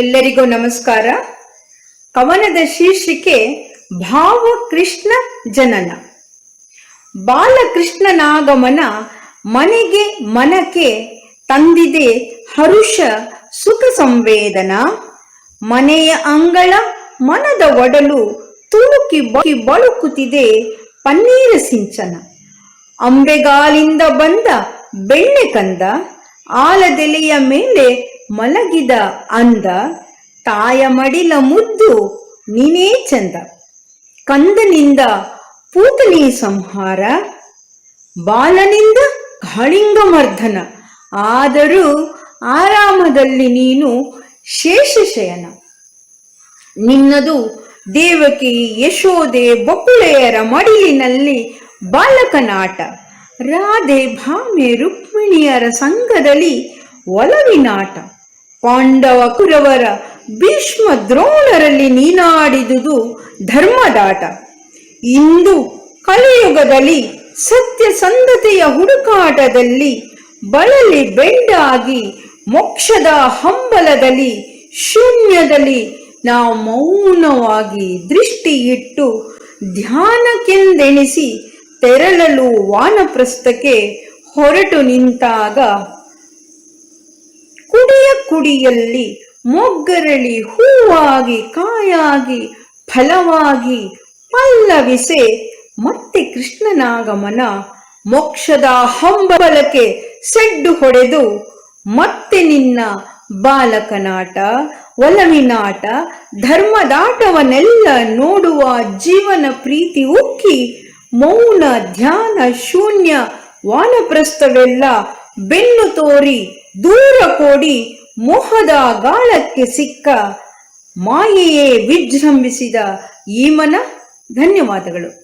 ಎಲ್ಲರಿಗೂ ನಮಸ್ಕಾರ. ಕವನದ ಶೀರ್ಷಿಕೆ ಭಾವ ಕೃಷ್ಣ ಜನನ. ಬಾಲಕೃಷ್ಣನಾಗಮನ ಮನೆಗೆ ಮನಕ್ಕೆ ತಂದಿದೆ ಹರುಷ ಸುಖ ಸಂವೇದನ. ಮನೆಯ ಅಂಗಳ ಮನದ ಒಡಲು ತುಳುಕಿ ಬಳುಕುತ್ತಿದೆ ಪನ್ನೀರ ಸಿಂಚನ. ಅಂಬೆಗಾಲಿಂದ ಬಂದ ಬೆಣ್ಣೆ ಕಂದ. ಆಲದೆಲೆಯ ಮೇಲೆ ಮಲಗಿದ ಅಂದ, ತಾಯ ಮಡಿಲ ಮುದ್ದು ನೀನೇ ಚಂದ. ಕಂದನಿಂದ ಪೂತನಿ ಸಂಹಾರ, ಬಾಲನಿಂದ ಕಳಿಂಗ ಮರ್ಧನ ಆದರೂ ಆರಾಮದಲ್ಲಿ ನೀನು ಶೇಷಶಯನ. ನಿನ್ನದು ದೇವಕಿ ಯಶೋದೆ ಬಕುಳೆಯರ ಮಡಿಲಿನಲ್ಲಿ ಬಾಲಕನಾಟ. ರಾಧೆ ಭಾಮೆ ರುಕ್ಮಿಣಿಯರ ಸಂಘದಲ್ಲಿ ಒಲವಿನಾಟ. ಪಾಂಡವ ಕುರವರ ಭೀಷ್ಮ ದ್ರೋಣರಲ್ಲಿ ನೀನಾಡಿದುದು ಧರ್ಮದಾಟ. ಇಂದು ಕಲಿಯುಗದಲ್ಲಿ ಸತ್ಯ ಸಂಧತೆಯ ಹುಡುಕಾಟದಲ್ಲಿ ಬಳಲಿ ಬೆಂಡಾಗಿ ಮೋಕ್ಷದ ಹಂಬಲದಲ್ಲಿ ಶೂನ್ಯದಲ್ಲಿ ನಾವು ಮೌನವಾಗಿ ದೃಷ್ಟಿ ಇಟ್ಟು ಧ್ಯಾನಕ್ಕೆಂದೆಣಿಸಿ ತೆರಳಲು ವಾನಪ್ರಸ್ಥಕ್ಕೆ ಹೊರಟು ನಿಂತಾಗ ಕುಡಿಯಲ್ಲಿ ಮೊಗ್ಗರಳಿ ಹೂವಾಗಿ ಕಾಯಾಗಿ ಫಲವಾಗಿ ಪಲ್ಲವಿಸೆ ಮತ್ತೆ ಕೃಷ್ಣನಾಗಮನ ಮೋಕ್ಷದ ಹಂಬಲಕ್ಕೆ ಸೆಡ್ಡು ಹೊಡೆದು ಮತ್ತೆ ನಿನ್ನ ಬಾಲಕನಾಟ, ಒಲವಿನಾಟ, ಧರ್ಮದಾಟವನ್ನೆಲ್ಲ ನೋಡುವ ಜೀವನ ಪ್ರೀತಿ ಉಕ್ಕಿ ಮೌನ ಧ್ಯಾನ ಶೂನ್ಯ ವಾನಪ್ರಸ್ಥವೆಲ್ಲ ಬೆನ್ನು ತೋರಿ ದೂರ ಕೋಡಿ ಮೋಹದ ಗಾಳಕ್ಕೆ ಸಿಕ್ಕ ಮಾಯೆಯೇ ವಿಜೃಂಭಿಸಿದ ಈ ಮನ ಧನ್ಯವಾದಗಳು.